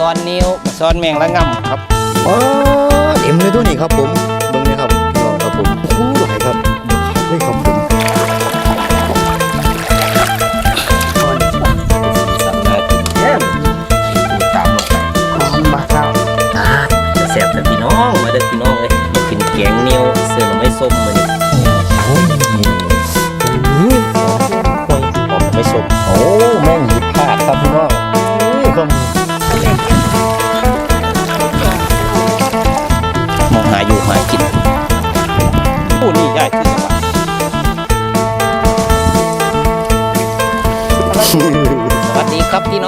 ซ้อนนิ้วซ้อนแมงละง่ำครับอ๋อเต็มเลยตัวนี้ครับผมเบิ่งเลยครับน้องครับผมโอ้โหหลายครับเฮ้ยครับผมสับนากินแย้มตามลงไปหอมมากครับอ่าจะแซ่บแต่พี่น้องมาเด้อพี่น้องเลยมากินแกงนิ้วเสือหน่อไม้ส้มมานี่โอ้ยห่วยหอมหน่อไม้ส้มโอ้แม่งหยิบพลาดครับพี่น้องเฮ้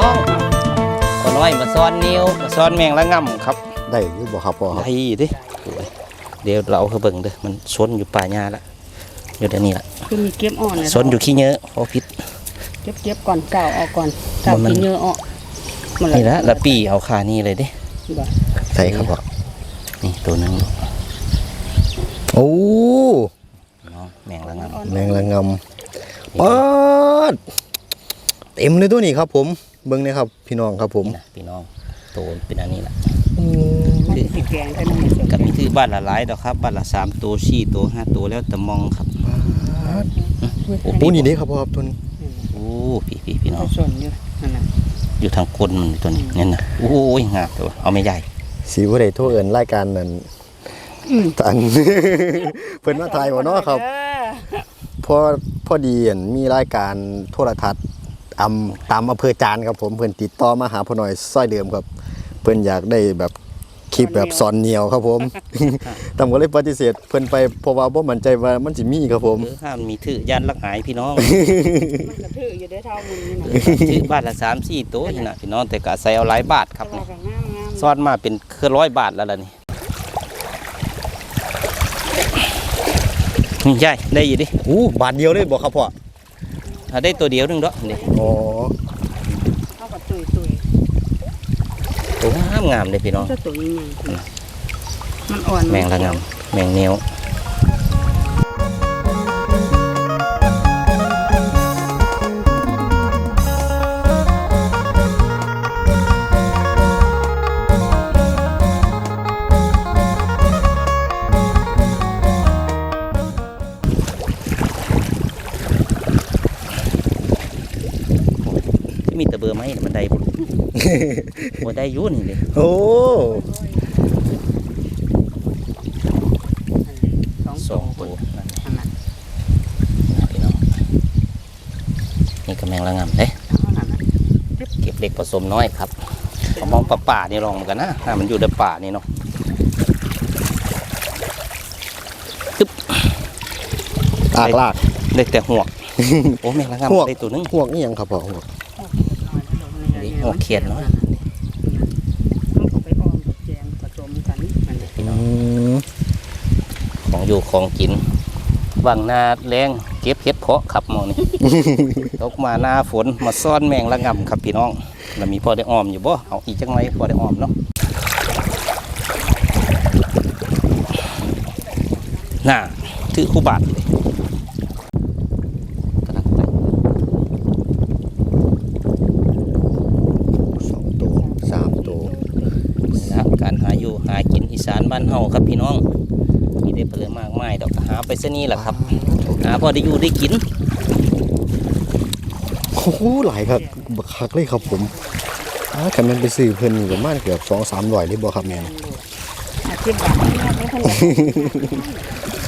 องขอน้อยมาซ้อนนิ้วมาซ้อนแมงละง่ำครับได้หรือบ่ครับพ่อครับไอ้ดิเดี๋ยวเราเอาเขาเบิ่งเด้อมันซนอยู่ป่าหญ้าละอยู่เดี๋ยวนี้ละคือมีเก็บอ่อนนะซนอยู่ขี้เยอะเพราะพิษเก็บเก็บก่อนเก่าเอาก่อนเก่ามันกินเยอะออกมันนี่ละละปีเอาขานี่เลยด้บ่ใส่ครับพ่อนี่ตัวหนึงโอ้แมงละงามแมงละงำป๊าดเต็มเลยตัวนี้ครับผม เบิ่งเลยครับ พี่น้องครับผมนี่นะพี่น้องโตเป็นอันนี้ละอืมมันสิแกงได้น้ำมันกับมีถือบ้านละหลายดอกครับบ้านละสามตัวสี่ตัวห้าตัวแล้วแต่มองครับโอ้นี่เด้ครับพ่อครับตัวนี้โอ้พี่พี่พี่น้องส่วนอยู่นั่นน่ะอยู่ทางก้นมันตัวนี้เนี่ยนะโอ้ยงามตัวเอาไม่ใหญ่สีบ่ได้โทรเอิ้นรายการนั้นอืมตันเพิ่นมาถ่ายบ่เนาะครับเออพอพอดีเห็นมีรายการโทรทัศน์ อำตามอำเภอจานครับผมเพิ่นติดต่อมาหาพ่อหน่อยซอยเดิมครับ เพิ่นอยากได้แบบคลิปแบบสอนเหนียวครับผมตำก็เลยปฏิเสธเพิ่นไปเพราะว่าบ่มั่นใจว่ามันสิมีครับผมหรือห้ามมีถือยันลักหายพี่น้องมันกระถืออยู่ได้เท่ามึงนี่นะถือบ้านละสามสี่ตัวนี่นะพี่น้องแต่ก็ใส่เอาหลายบาทครับแต่นี่ว่าก็งามงามซ่อนมาเป็นเครือร้อยบาทแล้วล่ะนี่นี่ใช่ได้อยู่ดิอู้บาทเดียวเลยบ่ครับพ่อ ถ้าได้ตัวเดียวหนึงดอกนี่อ๋อเท่ากับตุยตุยตัวงามงามเลยพี่น้อง จะตุยยังไงมันอ่อนแมงละงามแมงเนี้ยว ยุ่นเลยโอ้สองสองตัวนั่นอันนั้นพี่น้องนี่ก็แมงละงำเด้เท่านั้นน่ะเก็บเล็กผสมน้อยครับเอามองป่าป่าๆนี่ลองเหมือนกันนะถ้ามันอยู่ในป่านี่เนาะลากลากได้แต่หัวกโอ้แมงละหัวกงำได้ตัวหนึงพวกนี้ยังครับพ่อพวกนี่หัวเขียนเนาะ มันก็ไปอ้อมกับแกงผสมกันนั่นแหละ พี่น้ อื อง ม ข องอยู่ของกินบางนาแรงเก็บเห็ดเพาะครับหมองนี่ ตกมาหน้าฝนมาซ่อนแมงละงำครับพี่น้องแล้วมีพอได้ออมอยู่บ่เอาอีกจังไรพอได้ออมเนาะน่าถือคู่บาทเลยกำลังไปสองตัวสามตัวนะการหาอยู่หากินอีสานบ้านเฮาครับพี่น้องมี ได้เปลือมากมายดอกก็หาไปซะนี่แหละครับ หาพอได้อยู่ได้กินโอ้โหหลายครับบักคักเลยครับผมอ่าคันแมันไปซื้อเพิ่นนี่ประมาณเกือบ2-300เลยบ่ครับแม่นอาชีพแบบนี้ไม่คนละ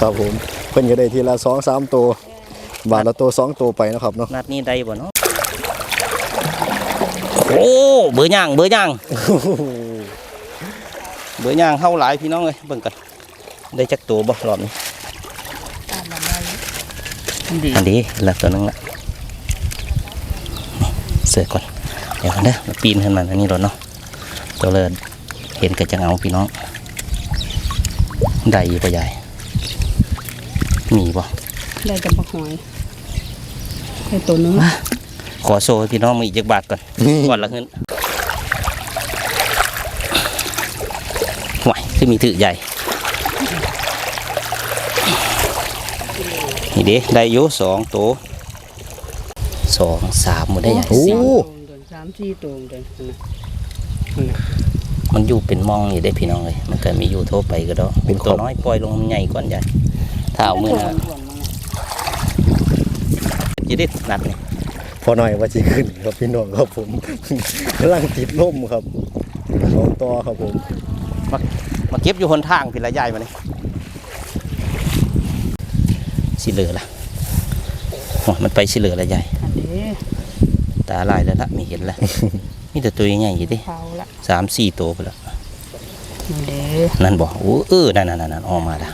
ครับผม เพิ่นก็ได้ทีละสองสามตัวบาทละตัวสองตัวไปนะครับเนาะนัดนี้ได้บ่เนาะโอ้เบอร์ย่างเบอร์ย่างเบอร์ย่างเฮาหลายพี่น้องเลยเบิ่งกัน ได้จักตัวบ่รอบนี้ดีอันนี้ละตัวหนึงละนี่เสือก่อน เดี๋ยวก่อนเด้อมาปีนขึ้นมาอันนี้รถเนาะตัวเลิศเห็นกระจังเอาพี่น้องได้อยู่ปะใหญ่มีบ่ได้จะบักหอยได้ตัวหนึงมาขอโซ่ให้พี่น้องมาอีกจักบาทก่อนก่อนละเงินห่วยคือมีถือใหญ่ นี่เด้ได้อยู่สองตัวสองสามหมดได้ใหญ่โอ้สามตัวเดินสามสี่ตัวเดินนั่นน่ะมันอยู่เป็นมองอยู่ได้พี่น้องเลย มันก็มีอยู่ทั่วไปก็ได้เป็นตัวน้อยปล่อยลงมันใหญ่ก่อนใหญ่ถ้าเอามือนะส่วนมันน่ะจะได้นัดนี่พอหน่อยว่าสิขึ้นครับพี่น้องครับผมกำลังติดล่มครับลองต่อครับผมมาเก็บอยู่หนทางพี่ละใหญ่มานี่ สิเหลือละโอ้มันไปสิเหลือละใหญ่อันนี้ตาลายแล้วละมีเห็นแล้วมีแต่ตัวใหญ่ๆอยู่ดิเผาละสามสี่ตัวไปแล้วนี่เด้นั่นบอกโอ้เออนั่นนั่นนั่นออกมาแล้ว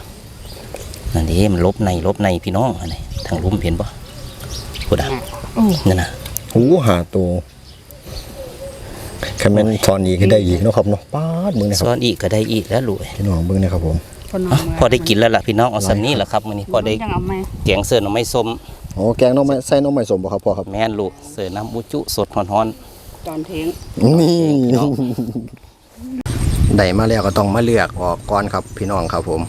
นั่นดิมันลบในลบในพี่น้องอันนี้ทางลุ่มเห็นปะพูดอะโอ้นั่นน่ะหูหาตัวคันแม่นทอนอีกก็ได้อีกเนาะครับเนาะป้าดมึงนะคซ้รับอนอีกก็ได้อีกแล้วลุยพี่น้องเบิ่งนะครับผม คนนออะนพอได้กินแล้วล่ะพี่น้องเอาสันนี้แหละครับมื้อนี้พอได้ยังเอาไหมแกงเสิร์ฟหน่อไม้ส้มโอ้แกงหน้องไม้ใส่หน้องไม้สมบ่ครับพ่อครับแม่นลูกเสิร์ฟน้ำบุจุสดฮ้อนตอนเที่ยงนี่ได้มาแล้วก็ต้องมาเลือกออกก่อนครับพี่น้องครับผม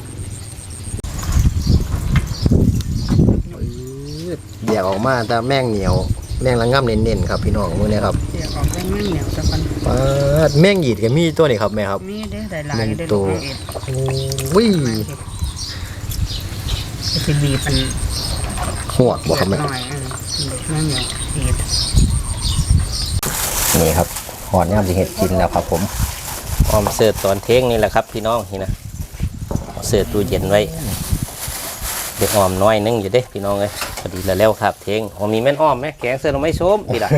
เดียกออกมาแต่แม่งเหนียว แม่งละง่ำเน้นๆครับพี่น้องมื้อนี้ครับเสียออกได้ไม่เหนียวสักคนปาดแม่งหยีดก็มีตัวนี้ครับแม่ครับ มีได้หลายหนึ่งๆได้ตัลูวกเอ็ดโอ้ยจะบีบมันหวดบ่ครับแม่หน่อยอะเด็กนั่นเนี่ยบีบนี่ครับหอดย่ามสิเห็ดกินแล้วครับ ผมๆออมเสิร์ฟตอนเที่ยงนี่แหละครับ พี่น้องนี่นะเอาเสิร์ฟตู้เย็นไว้เด็กออมน้อยนึงอยู่เด้พี่น้องเลยพ อดีแล้วแล้วครับเที่ยงออมมีแม่นอ้อมไหมแกงเสิร์ฟหน่อไม้ส้มพี่ละ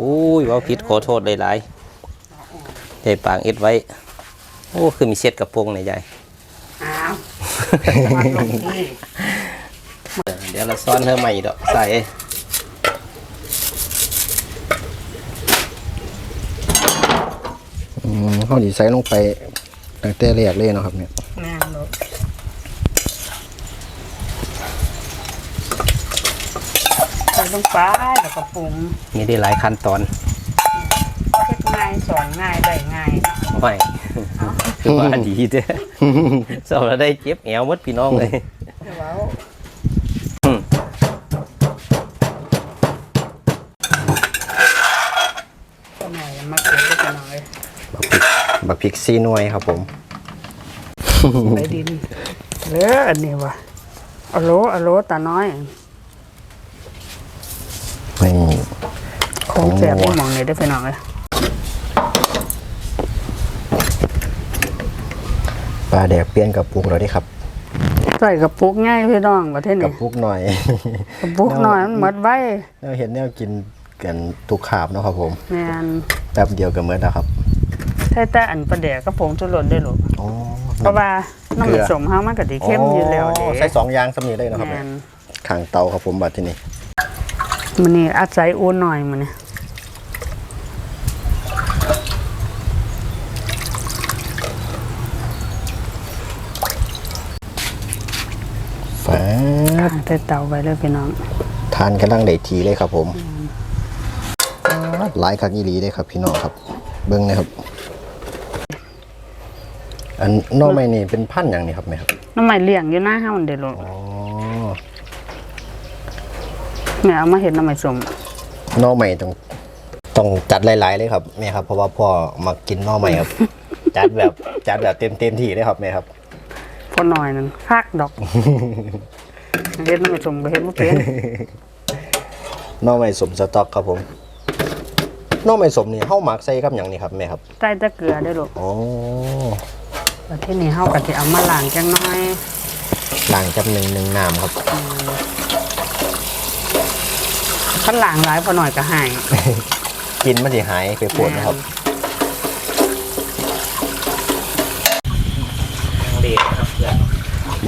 อุ้ยเว่าผิดขอโทษหลายๆได้ปางเอ็ดไว้ โอ้คือมีเช็ดกระโปรงในใหญ่อ้าวมาลงที่เดี๋ยวเราซ้อนเธอใหม่ดอกใส่อืมเขาดีใส่ลงไปตั้งแต่แรกเลยเนาะครับเนี่ย แม่ลูกใส่ล งไปแล้วก็ปรุงมีได้หลายขั้นตอนเฮ็ดง่ายสอนง่ายได้ง่ายไม่คือว่าดีเด้อสอบเราได้เจ็บแอวหมดพี่น้องเลยเดี๋ยวเอาอืมตัวไหนมาเก็บไว้กันหน่อยบักพริกซีหน่วยครับผม ไปดินเหลืออันนี้วะอะโหลอะโหลตาน้อย ไม่มี ของแสบที่มองเลยได้อไปหน่อยปลาแดกเปลี่ยนกับปุกแล้วดิครับใส่กระปุกง่ายพี่น้องประเทศกับนี้ปุกหน่อย กระปุกหน่อยมันหมดไว้แนวเห็นแนวกินกันทุกขาบเนาะครับผมแม่นแป๊บเดียวก็เมื่อแล้วครับใช่แต่อันประเดกกระผงจุลนได้หรอกอ๋อเพราะว่าน้ำเกลืมันอสมเฮามันก็สิเข้มอยู่แล้วเด้ใส่สองอยางสำนีเลยเนาะครับแม่นข้างเตาครับผมบัดที่นี่ มันนี่อาศัยอุ่นหน่อยมันนี่ฟ้าดใส่เตาไว้เลยพี่น้อง ทานกำลังได้ทีเลยครับ ผมหลายคักอีหลีเลยครับ พี่น้องครับ เบิ้งนะครับ อันนอกไม่นี่เป็นพันธุ์อย่างนี้ครับแม่ครับน้ำมันเลี้ยงอยู่หน้าเฮามันเด้อลูกอ๋อแม่เอามาเห็ดน้ำมันสมหนอใหม่ต้องต้องจัดหลายๆเลยครับแม่ครับ เพราะว่าพ่อมากินหนอใหม่ครับ จัดแบบจัดแบบเต็มเต็มที่เลยครับแม่ครับ พอหน่อยนั่นคักดอกเฮ็ดน้ำมันสมก็เฮ็ดบ่เป็นหนอใหม่สมสต๊อกครับผมหนอใหม่สมนี่เฮาหมักใส่กับหยังนี่ครับแม่ครับใส่แต่เกลือได้อลูกอ๋อประเทศนี้เฮาก็สิเอามาล้างจังน้อยล้างกับหนึ่งหนึ่งน้ำครับ คันล้างหลายพอหน่อยก็หาย กินมันสิหายไปปวดนะครับเ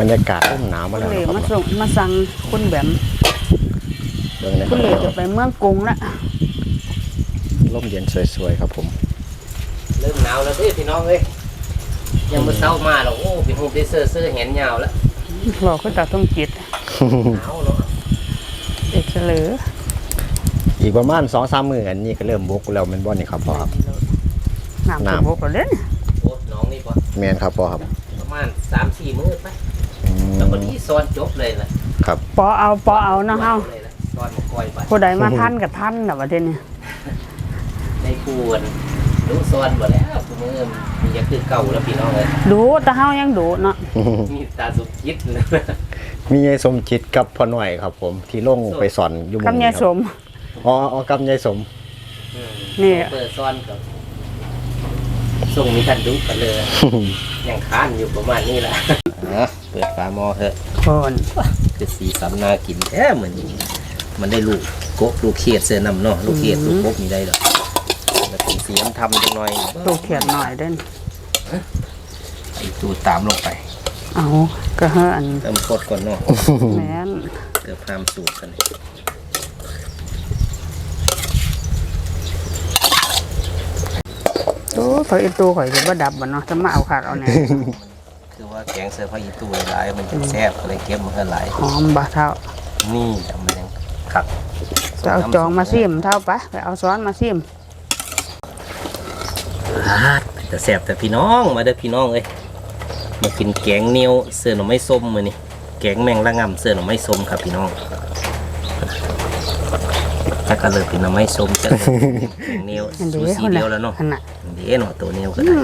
บรรยากาศร่มหนาวมาคุณแล้วเหลนะคมารับส่งมาสั่งคุณแบมเบิ่งนะคคุรัณเหลจะบไปเมืองกรุงละร่มเย็นสวยๆครับผมเริ่มหนาวแล้วเด้อพี่น้องเอ้ยยังบ่เช้ามาหรอกโอ้เป็นหูได้เสื้อเสื้อแขนยาวแล้วบอกคุณตาต้องจิตหนาวเนาะเอกเฉลืออีกประมาณสองสามมืออันนี้ก็เริ่มบกแล้วแมันบ่นี่ครับพ่อครับน้ำน้ำน้ำบกแล้วเด้อโอ้น้องนี่ปะแมนครับพ่อครับประมาณสามสี่มื้อไปอืม แล้วพอดีซ้อนจบเลยล่ะครับ ปอเอาปอเอาเนาะเฮาเลยล่ะซ้อนมาก้อยไปผู้ใดมาท่านกับท่านน่ะประเทศนี้ในปูนรู้ซ้อนหมดแล้วกูมือมีคือเก่าแล้วพี่น้องเลยดูแต่เฮายังดูเนาะมีตาสุกยิดเลยมียายสมจิตกับพ่อหน่อยครับผมที่ลงไปสอนอยู่หกับนี้ยายคสรับม อ๋ออ๋อกับยายสม นี่ เปิดซ่อนกับส่งมีทันดุกันเลย ยังค้านอยู่ประมาณนี้แหละ เปิดฝาหม้อเถอะคนคือสีสันน่ากินแท้เหมือนมันได้ลูกโกะลูกเขียดเสือนำเนาะลูกเขียดลูกกบมีได้หรอกแล้วเป็นสีน้ำทำจังหน่อยตูเขียนหน่อยเด้นไอ้ตูตามลงไป เอาก็เฮาอันเติมโคตรก่อนเนาะแม่นเกือบพามสูตรกันเลยโอ้ข่อยอีตูข่อยสิบ่ดับบ่เนาะจะมาเอาขาดเอาแหน่ คือว่าแกงเสือพายีตูหลายมันจะแซ่บอะไรเก็บมันก็หลายหอมบ่เท่านี่จำมันยังขักจะเอาจองมาซิมเท่าปะไปเอาซ้อนมาซิมแต่แซ่บแต่พี่น้องมาเด้อพี่น้องเอ้ยมากินแกงเหนียวเสือหน่อไม้ส้มมือนี่แกงแมงละงำเสือหน่อไม้ส้มครับพี่น้องถ้าก็เลยเป็นหน่อไม้ส้มจะเลยแกงเหนียวอันสูเดียวสีเดียวแล้วเนาะอันน่ะเดี๋ยวเนาะตัวเหนียวก็ได้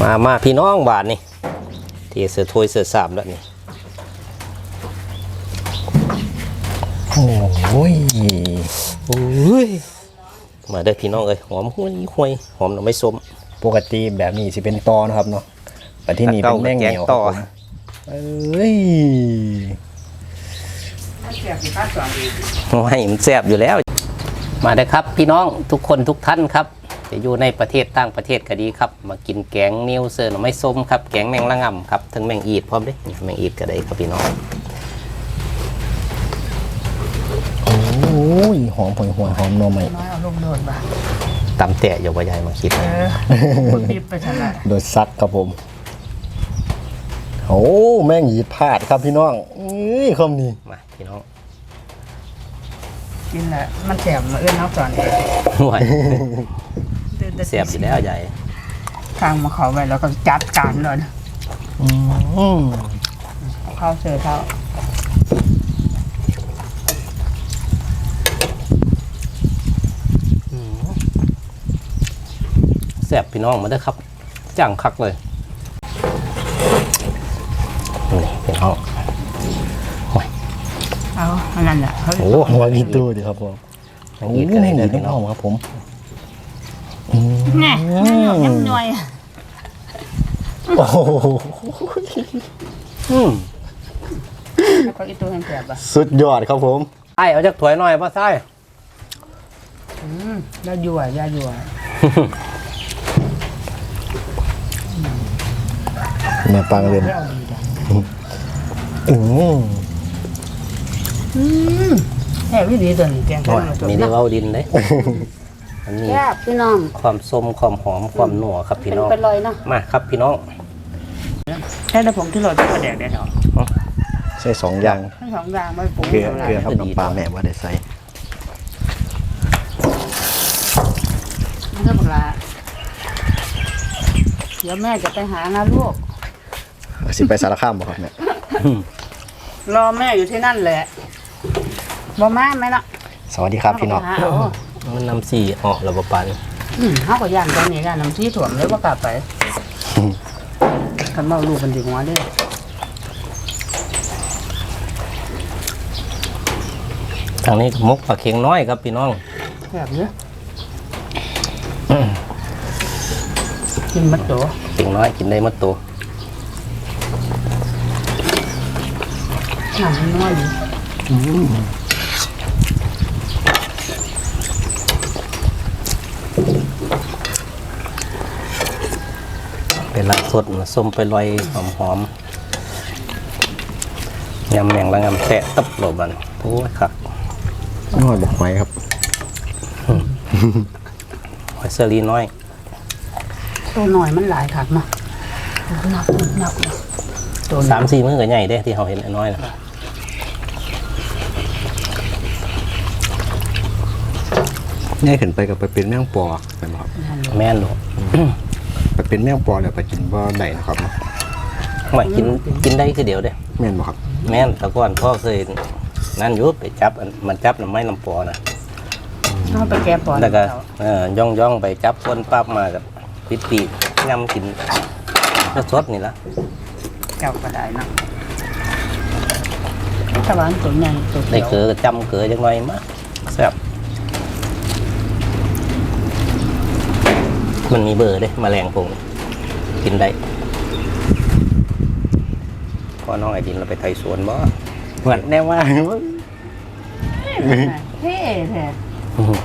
มามาพี่น้องบาทนี่ เทเสือถ้วยเสือสามแล้วนี่โอ้ยโอ้ยมาเด้อพี่น้องเอ้ยหอมห้วยห้วยหอมหน่อไม้ส้มปกติแบบนี้สิเป็นตอนะครับเนาะแต่ที่นี่เป็นแม่งเหนียวแกงต่อครับผมเอ้ยให้มันแซ่บอยู่แล้ว มาเด้อครับ พี่น้องทุกคนทุกท่านครับ จะอยู่ในประเทศต่างประเทศก็ดีครับ มากินแกงนิวเซอร์หน่อไม้ส้มครับ แกงแมงละงำครับทั้งแมงอีดพร้อมเด้นี่แมงอีดก็ได้ครับพี่น้องโอ้ยหอมหอยหวยหอมหนมใหม่น้อยเอาลงโดดบ่ะตำแตะอย่าว่าใหญ่มาคิดเอนะอคุณบีบไปซั่นน่ะโดยซักครับผมโอ้แม่งหยีดพลาดครับพี่น้องเอ้ยคำนี้มาพี่น้องกินแหละมันแสบมาเอื้อนเฮาสอนเองห่วย ตื่นแต่แซ่บอยู่แล้วใหญ่ทางมาเขาไว้แล้วก็จัดการเลยอืมเข้าเสือเท่าแซ่บพี่น้องมาเด้อครับจ้างคักเลยนี่พี่น้องเอาอันนั้นแหละเขาโอ้หัวมีตู้ดีครับผมแมงอีดก็ได้หเด้อยีพี่ดน้องน้องครับผม แน่ยังหยอกยังหน่วยโอ้โหอืมแล้วก็อีตัวแห้งแสบอะสุดยอดครับผมไอ้เอาจากถ้วยหน่อยป่ะใช่อืมยายั่วยายั่วแม่ปังเล่นไม่เอาดีจ้ะอืมแซ่บวิดีตัวนี้แกงหน่อยตัวมีนี้ได้เว้าดินเลย อันนี้แซ่บพี่น้องความส้มความหอมความหนัวครับพี่เป็นน้องเป็นรอยเนาะมาครับพี่น้องแค่แต่ผมที่รอยเป็นกระแดกได้เนาะใส่สองอย่างทั้งสองอย่างไม่ปรุงเกลืออะไรเกลือครับน้ำปลาแม่ว่าได้ใส่มันก็ปลาเดี๋ยวแม่จะไปหานะลูกสิไปสารคามบ่ครับเนี่ยรอแม่อยู่ที่นั่นแหละบ่มาไหมล่ะสวัสดีครับพี่น้อง เาก็ไปหาเอามันน้ำสีออกระบบปันอืมเขาก็ย่างตอนนี้กันน้ำที่ถ่วมเลยว่ากลับไปคันเมาลูกมันดีหัวเด้อทางนี้ก็มกปลาเค็งน้อยครับพี่น้องแบบนี้กินมัดตัวเค็งน้อยกินได้หมดตัวน้ำมันน้อยอยู่ เวลาสดมาส้มไปลอยหอมหอมๆยำแมงละงำแทะตับโลบันโอ้ยครับน้อยบอกไว้ครับหอยเซอรีน้อยตัวหน่อยมันหลายขัดมานับนับตัวสามสี่มือก็ใหญ่ได้ที่เขาเห็นไอ้น้อยนะนี่ขึ้นไปกับไปเป็นแมงปอเป็นบ่ครับ แม่นดู ไปเป็นแมงปอเนี่ยไปกินบ่ได้นะครับหอยกินกินได้คือเดียวเด้แม่นบ่ครับแม่นแต่ก่อนพ่อเคยนั่นอยุบไปจับอันมันจับน้ำไม้ลำปอนะเอาไปแก้ปอนแล้วก็เออย่องย่องๆไปจับคนปั๊บมากับปิดปีกยำกินสดๆนี่ละเจ้าก็ได้เนาะถ้าหวานตัวใหญ่ตัวได้เขียวเกลือจำเกลือจังหน่อยมาแซ่บ มันมีเบอร์เด้แมลงพวกนี้กินได้พอน้องไอดินเราไปไทยสวนบ่เหมือนแน่ว่าเท่แท้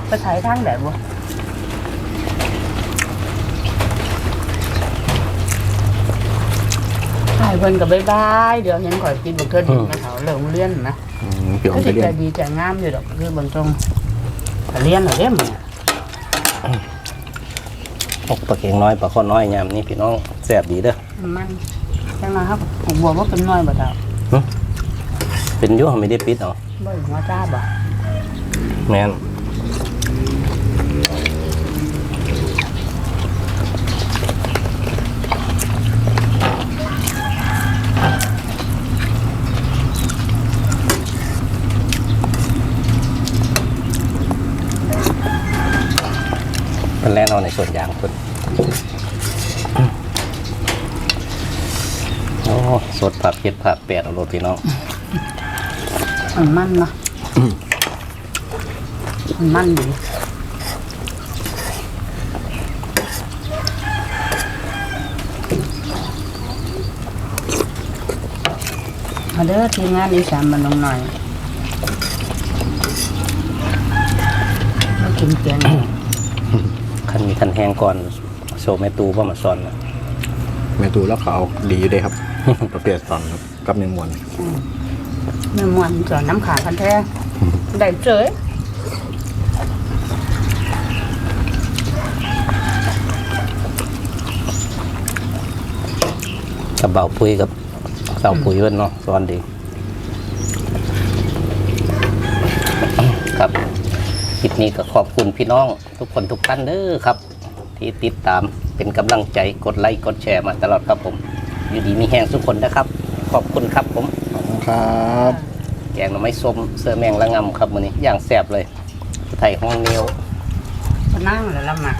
ไปใช้ทางไหนบ่ถ่ายเพิ่นกับบ๊ายบายเดี๋ยวเห็นข่อยกินบักเทิดดินนะเขาเลิกเรียนนะพี่ออก็มไปสิเรียใจนดีใจงามอยู่ดอกคือบางตรงแต่เรียนเหรอเรียนเนี่ย ปกปลาเข็งน้อยปลาข้อน้อยยามนี่พี่น้องแซ่บดีเด้อมันจังนะครับผมบอกว่าเป็นน้อยบ่เท่าเป็นอยุ่ไม่ได้ปิดเอาบ่หัวจ้าบ่แม่น เป็นแล่นเอาในส่วนยางคุณโอ้สดผักเผ็ดผักแปดเอาโรดพี่น้องมันมันเนาะมันมันดีมาเด้อทีมงานอีสานมันลงหน่อยมากินแกง คันมีทันแห้งก่อนโชว์แม่ตูว่ามาซ้อนนะแม่ตูแล้วเขาเอาดีอยู่เด้ครับ ประเภทตอนครับกับเนื้อมวนเนื้อมวนจอน้ำขาคันแท้ได้เจยกับเบาปุยกับเสาปุยเว้นเนาะซ้อนดี ครับคลิป นี้ก็ขอบคุณพี่น้องทุกคนทุกท่านเด้อครับ ที่ติดตามเป็นกำลังใจกดไลค์กดแชร์มาตลอดครับผม อยู่ดีมีแห้งทุกคนนะครับ ขอบคุณครับผมขอบคุณครับแกงหน่อไม้ส้มเสื้อแมงละงำครับมื้อนี้ย่างแซ่บเลยไทยห้องเหนียวพนั่งแล้วละหมัก